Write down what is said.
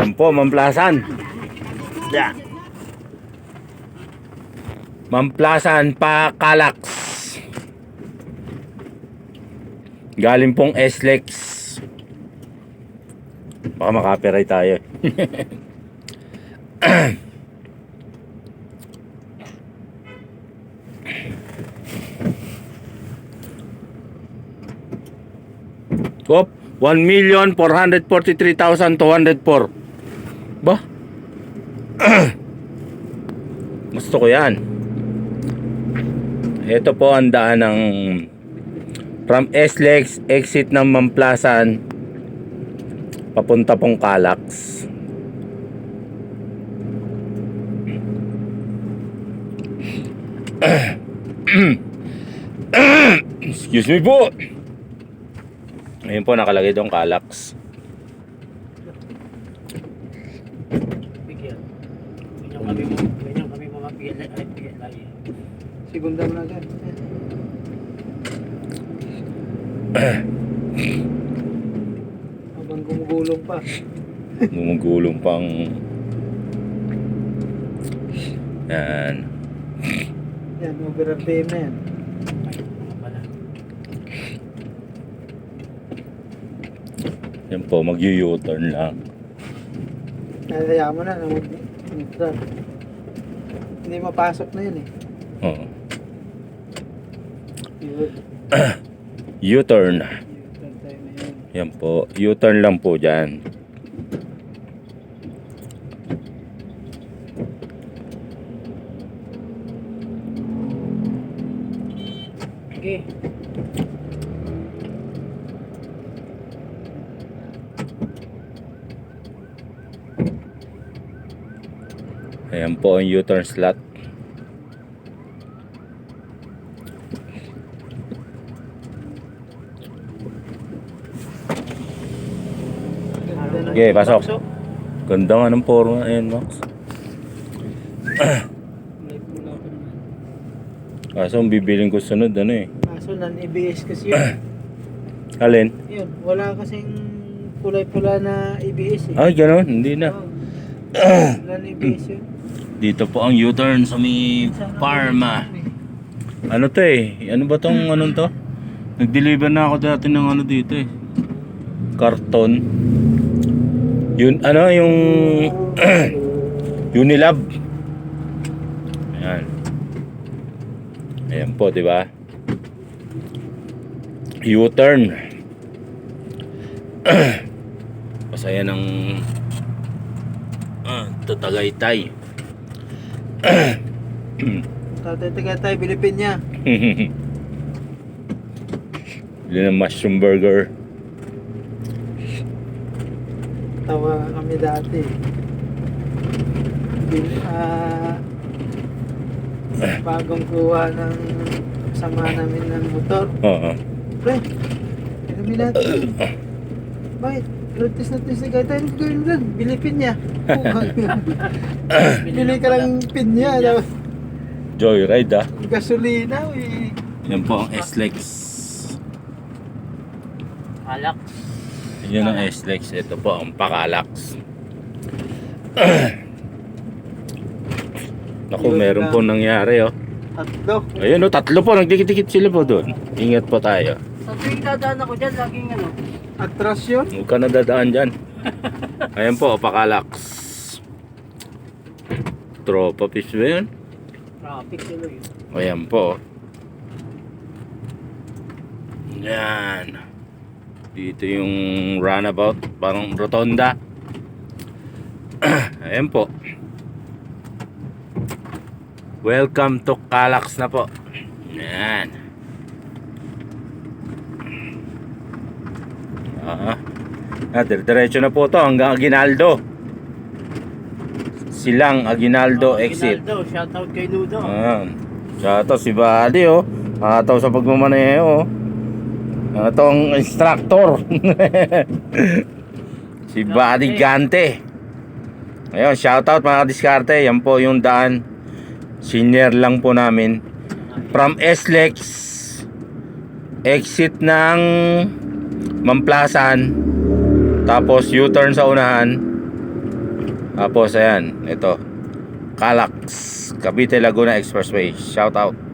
Yan po, Mamplasan. Yeah. Mamplasan pa Kalax. Galing pong SLEX. Baka makapiright tayo. Kop, 1,443,204. Ba? Gusto ko yan. Ito po ang daan ng from SLEX exit ng Mamplasan papunta pong Calax. Excuse me po. Ayun po nakalagay doon Calax. Bigyan. Ganyan kami, ganyan kami mga PLI. Ay, PLI. Segunda mo na agad. Habang gumugulong pa. Gumugulong pang Yan. Yan, over RPM na yan. Yan po, mag-u-turn lang. Kaya mo na, na mag neutral. Hindi mapasok na yun eh. Oo. U-turn. Yan po, U-turn lang po dyan. Okay. Ayan po ang U-turn slot. Ganda na. Okay, pasok. Ganda nga ng forma. Ayan, Max. Kaso ang bibiling ko sunod, ano eh. Kaso non-ABS kasi yun. Alin? yun, wala kasing kulay-pula na ABS eh. Ay, ganun. Hindi na. Oo. Non-ABS yun. Dito po ang U-turn sa may Parma. Ano to eh? Ano ba tong anong to? Nag-deliver na ako dati ng ano dito eh. Karton. Yun, ano yung Unilab. Ayan. Ayan po, di ba? U-turn. Pasaya ng ah, tatagaytay. Tatay taga tayo, Pilipin niya. Bili ng mushroom burger. Tawa kami dati. Bin, ah, bagong kuha ng sama namin ng motor. Oo. Pre, kami natin. Bakit? Test na test na gaya tayo gawin doon. Bilipin niya. Bili ka lang pin niya. tapos Joyride ah. Gasolina. Eh. Yan po ang S-Lex. Alak. Yan ang S-Lex. Ito po ang Pakalax. Naku, Yun meron po nangyari oh. Tatlo. Ayun oh, tatlo po. Nagdikit-dikit sila po doon. Ingat po tayo. Sa tuwing dadaan ako dyan, laging ano, Atras yun. Huwag ka na dadaan dyan. Ayan po, Pakalax. Tropa fish ba yun? traffic tuloy. Ayan po. Yan. Dito yung runabout, parang rotonda. Ayan po. Welcome to Calax na po. Yan. Ah, ah diretso na po to hanggang Aguinaldo. Silang Aguinaldo Oh, exit. Ginaldo, shoutout kay Nudo. Ayan. Shoutout si Buddy oh. Ataw sa pagmamaneho oh. Ito ang instructor. si Buddy Gante. Ayun, shoutout mga diskarte. Yan po yung daan. Senior lang po namin. From SLEX. Exit ng Mamplasan. Tapos U-turn sa unahan. Tapos ayan, ito. Calax, Cavite Laguna Expressway. Shout out.